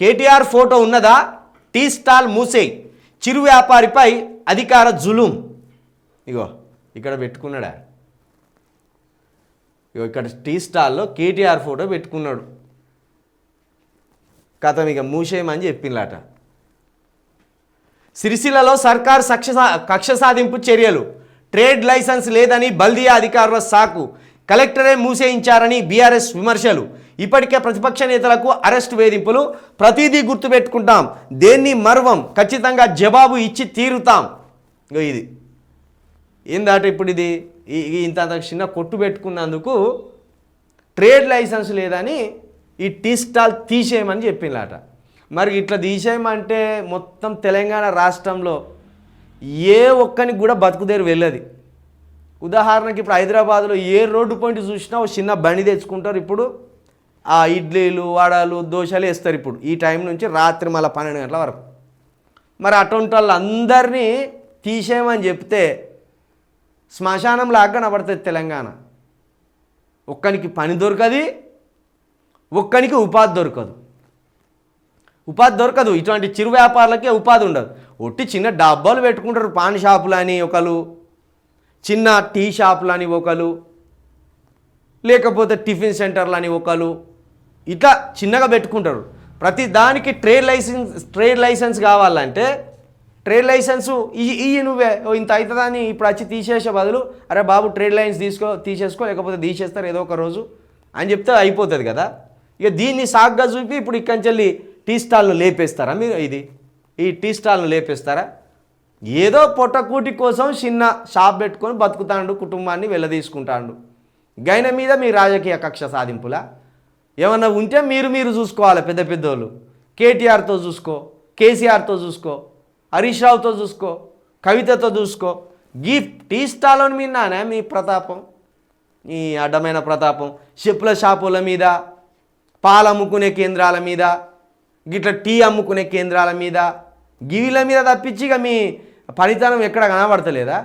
KTR photo ఉన్నదా? Tea stall మూసే. చిరు వ్యాపారిపై అధికార జులుం. ఇగో ఇక్కడ పెట్టుకున్నాడా? ఇగో ఇక్కడ టీ స్టాల్లో కేటీఆర్ ఫోటో పెట్టుకున్నాడు. కథం ఇక మూసేయమని చెప్పిందట సిరిసిల్లలో సర్కార్ సక్ష కక్ష సాధింపు చర్యలు. ట్రేడ్ లైసెన్స్ లేదని బల్దియా అధికారుల సాకు. కలెక్టరే మూసేయించారని బీఆర్ఎస్ విమర్శలు. ఇప్పటికే ప్రతిపక్ష నేతలకు అరెస్ట్ వేధింపులు. ప్రతిదీ గుర్తుపెట్టుకుంటాం. దేన్ని మర్వం ఖచ్చితంగా జవాబు ఇచ్చి తీరుతాం. ఇది. ఏందాట ఇప్పుడు ఇది? ఇంత చిన్న కొట్టు పెట్టుకున్నందుకు ట్రేడ్ లైసెన్స్ లేదని ఈ టీ స్టాల్ తీసేయమని చెప్పిందట మరి ఇట్లా తీసేయమంటే మొత్తం తెలంగాణ రాష్ట్రంలో ఏ ఒక్కనికి కూడా బతుకుదేరు వెళ్ళదు. ఉదాహరణకి ఇప్పుడు హైదరాబాద్లో ఏ రోడ్డు పాయింట్ చూసినా ఒక చిన్న బండి తెచ్చుకుంటారు ఇప్పుడు. ఆ ఇడ్లీలు వడలు దోశలు వేస్తారు ఇప్పుడు. ఈ టైం నుంచి రాత్రి మళ్ళీ పన్నెండు గంటల వరకు. మరి అటువంటి వాళ్ళందరినీ తీసేయమని చెప్తే శ్మశానం లాగా కనబడుతుంది తెలంగాణ. ఒక్కనికి పని దొరకది ఒక్కనికి ఉపాధి దొరకదు. ఉపాధి దొరకదు. ఇటువంటి చిరు వ్యాపారులకే ఉపాధి ఉండదు. ఒట్టి చిన్న డబ్బాలు పెట్టుకుంటారు పాన్ షాపులు అని ఒకరు చిన్న టీ షాపులు అని ఒకరు లేకపోతే టిఫిన్ సెంటర్లు అని ఒకరు ఇట్లా చిన్నగా పెట్టుకుంటారు. ప్రతి దానికి ట్రేడ్ లైసెన్స్ ట్రేడ్ లైసెన్స్ కావాలంటే ట్రేడ్ లైసెన్సు ఈ ఈ నువ్వే. ఓ ఇంత అవుతుందని ఇప్పుడు వచ్చి తీసేసే బదులు అరే బాబు ట్రేడ్ లైన్స్ తీసుకో తీసేసుకో లేకపోతే తీసేస్తారు ఏదో ఒక రోజు అని చెప్తే అయిపోతుంది కదా. ఇక దీన్ని సాగ్గా చూపి ఇప్పుడు ఇక్కడి నుంచి వెళ్ళి టీ స్టాల్ను లేపేస్తారా మీరు ఇది? ఈ టీ స్టాల్ను లేపేస్తారా? ఏదో పొట్టకూటి కోసం చిన్న షాప్ పెట్టుకొని బతుకుతాండు కుటుంబాన్ని వెళ్ళదీసుకుంటాండు. గైన మీద మీ రాజకీయ కక్ష సాధింపులా? ఏమన్నా ఉంటే మీరు మీరు చూసుకోవాలి పెద్ద పెద్దోళ్ళు. కేటీఆర్తో చూసుకో కేసీఆర్తో చూసుకో హరీష్ రావుతో చూసుకో కవితతో చూసుకో. గీ టీ స్టాలోని మీదనే మీ ప్రతాపం ఈ అడ్డమైన ప్రతాపం. షిప్ల షాపుల మీద పాలు అమ్ముకునే కేంద్రాల మీద గిట్ల టీ అమ్ముకునే కేంద్రాల మీద గివిల మీద తప్పించి ఇక మీ పనితనం ఎక్కడ కనబడతలేదా?